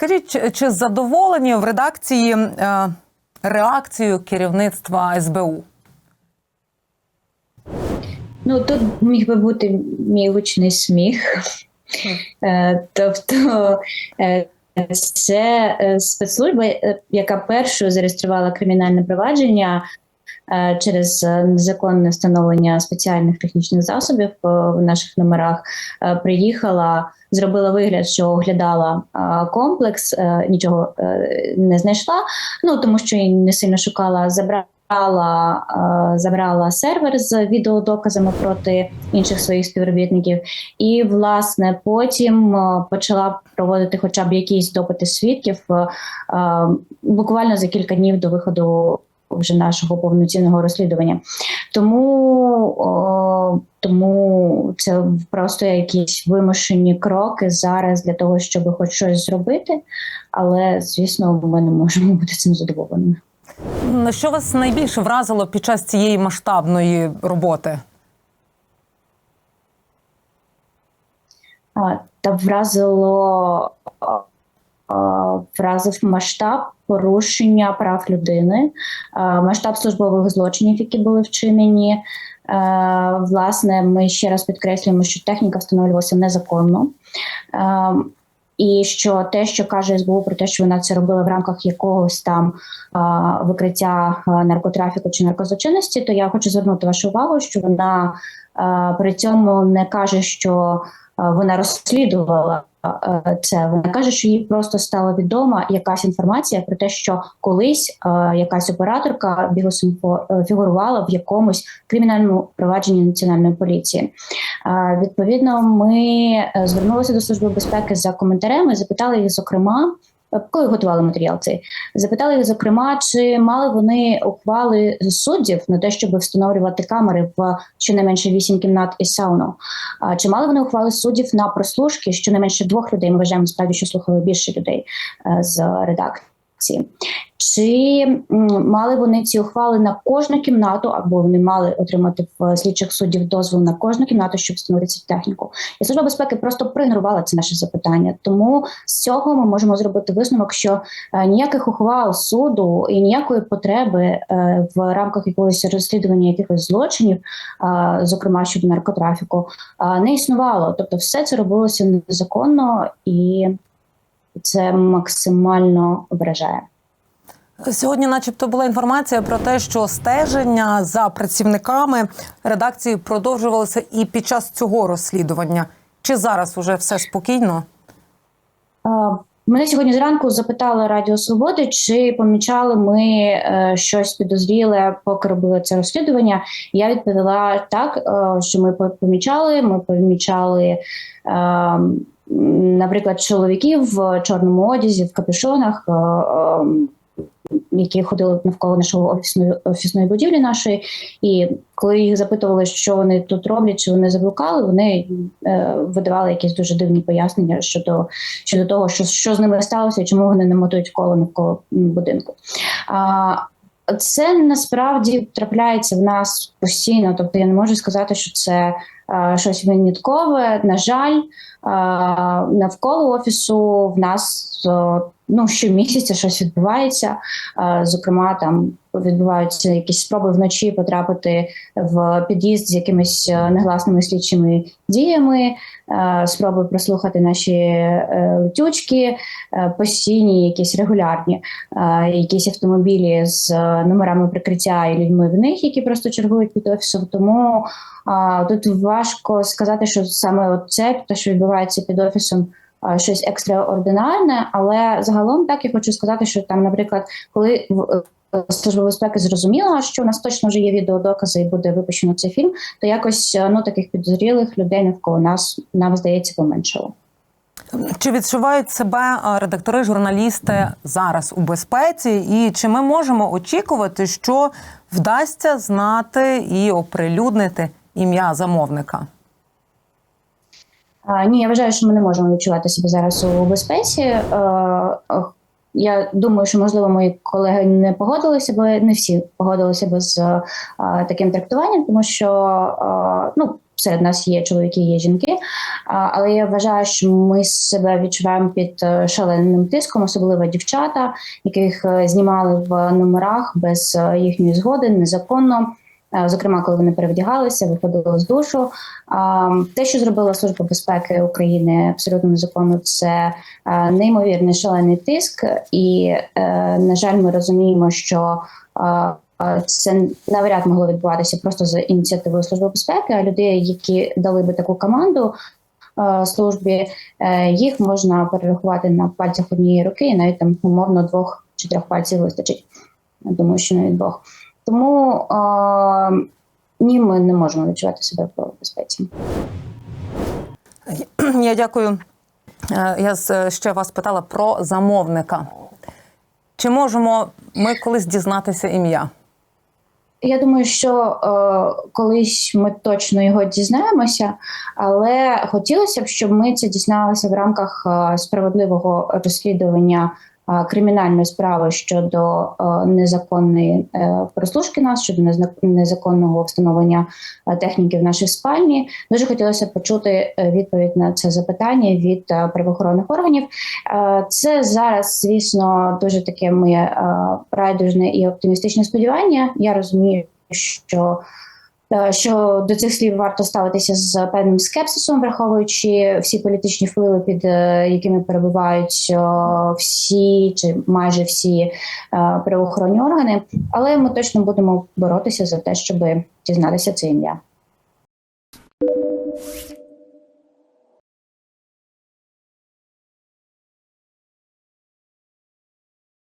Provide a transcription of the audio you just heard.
Скажіть, чи, чи задоволені в редакції е, реакцією керівництва СБУ? Ну тут міг би бути мій гучний сміх. Е, Тобто е, це е, спецслужба, яка першою зареєструвала кримінальне провадження через е, незаконне встановлення спеціальних технічних засобів е, в наших номерах, е, приїхала, зробила вигляд, що оглядала е, комплекс, е, нічого е, не знайшла. Ну тому що її не сильно шукала, забрала. е, Забрала сервер з відеодоказами проти інших своїх співробітників, і власне потім е, почала проводити хоча б якісь допити свідків е, е, буквально за кілька днів до виходу вже нашого повноцінного розслідування. Тому, о, тому це просто якісь вимушені кроки зараз для того, щоб хоч щось зробити. Але звісно, ми не можемо бути цим задоволеними. М, Що вас найбільше вразило під час цієї масштабної роботи? А, та вразило вразив масштаб порушення прав людини, масштаб службових злочинів, які були вчинені. Е, Власне, ми ще раз підкреслюємо, що техніка встановлювалася незаконно. Е, І що те, що каже СБУ про те, що вона це робила в рамках якогось там а, викриття наркотрафіку чи наркозлочинності, то я хочу звернути вашу увагу, що вона а, при цьому не каже, що а, вона розслідувала це. Вона каже, що їй просто стала відома якась інформація про те, що колись якась операторка Бігосинфо е, фігурувала в якомусь кримінальному провадженні національної поліції. Відповідно, ми е, звернулися до служби безпеки за коментарями, запитали їх, зокрема. Коли готували матеріал цей, запитали їх, зокрема, чи мали вони ухвали суддів на те, щоб встановлювати камери в щонайменше вісім кімнат і сауну? А чи мали вони ухвали суддів на прослушки щонайменше двох людей? Ми вважаємо справді, що слухали більше людей е, з редакції. Чи мали вони ці ухвали на кожну кімнату, або вони мали отримати в слідчих суддів дозвіл на кожну кімнату, щоб встановити цю техніку? І служба безпеки просто проігнорувала це наше запитання. Тому з цього ми можемо зробити висновок, що е, ніяких ухвал суду і ніякої потреби е, в рамках якогось розслідування якихось злочинів, е, зокрема щодо наркотрафіку, е, не існувало. Тобто, все це робилося незаконно і це максимально вражає. Сьогодні, начебто, була інформація про те, що стеження за працівниками редакції продовжувалося і під час цього розслідування. Чи зараз уже все спокійно? Мене сьогодні зранку запитали Радіо Свободи, чи помічали ми е, щось підозріле, поки робили це розслідування. Я відповіла так, е, що ми помічали. Ми помічали, е, наприклад, чоловіків в чорному одязі, в капюшонах. Які ходили навколо нашого офісної офісної будівлі нашої, і коли їх запитували, що вони тут роблять, чи вони заблукали, вони е, видавали якісь дуже дивні пояснення щодо щодо того, що, що з ними сталося і чому вони не мотують коло навколо будинку. А, це насправді трапляється в нас постійно. Тобто я не можу сказати, що це е, щось виняткове. На жаль, е, навколо офісу в нас е, ну щомісяця щось відбувається. Е, Зокрема, там відбуваються якісь спроби вночі потрапити в під'їзд з якимись е, негласними слідчими діями, е, спроби прослухати наші летючки, е, постійні, якісь регулярні, якісь автомобілі з номерами прикриття і людьми в них, які просто чергують під офісом. Тому тут важко сказати, що саме це те, що відбувається під офісом. Щось екстраординарне, але загалом так я хочу сказати, що там, наприклад, коли Служба безпеки зрозуміла, що у нас точно вже є відеодокази і буде випущено цей фільм, то якось е, ну таких підозрілих людей навколо нас нам здається поменшало. Чи відчувають себе е, редактори, журналісти зараз у безпеці? І чи ми можемо очікувати, що вдасться знати і оприлюднити ім'я замовника? А, ні, я вважаю, що ми не можемо відчувати себе зараз у безпеці. Я думаю, що можливо мої колеги не погодилися би, не всі погодилися би з е, таким трактуванням, тому що е, ну. серед нас є чоловіки, є жінки. А, Але я вважаю, що ми себе відчуваємо під е, шаленим тиском, особливо дівчата, яких е, знімали в номерах без е, їхньої згоди, незаконно. Е, Зокрема, коли вони перевдягалися, виходили з душу. Те, що зробила Служба безпеки України абсолютно незаконно, це е, неймовірний шалений тиск, і е, на жаль, ми розуміємо, що е, е, це навряд могло відбуватися просто з ініціативою Служби безпеки, а людей, які дали би таку команду. е, Службі е, їх можна перерахувати на пальцях однієї руки, і навіть там умовно двох чи трьох пальців вистачить. Думаю, що навіть двох. Тому ні, ми не можемо відчувати себе в безпеці. Я дякую. Я ще вас питала про замовника. Чи можемо ми колись дізнатися ім'я? Я думаю, що е, колись ми точно його дізнаємося, але хотілося б, щоб ми це дізналися в рамках е, справедливого розслідування кримінальної справи щодо е, незаконної е, прослушки нас, щодо незаконного встановлення е, техніки в нашій спальні. Дуже хотілося почути відповідь на це запитання від правоохоронних органів. Це зараз, звісно, дуже таке моє райдужне і оптимістичне сподівання. Я розумію, що. Е, Що до цих слів варто ставитися з певним скепсисом, враховуючи всі політичні впливи, під е, якими перебувають всі чи майже всі е, правоохоронні органи, але ми точно будемо боротися за те, щоб дізнатися це ім'я.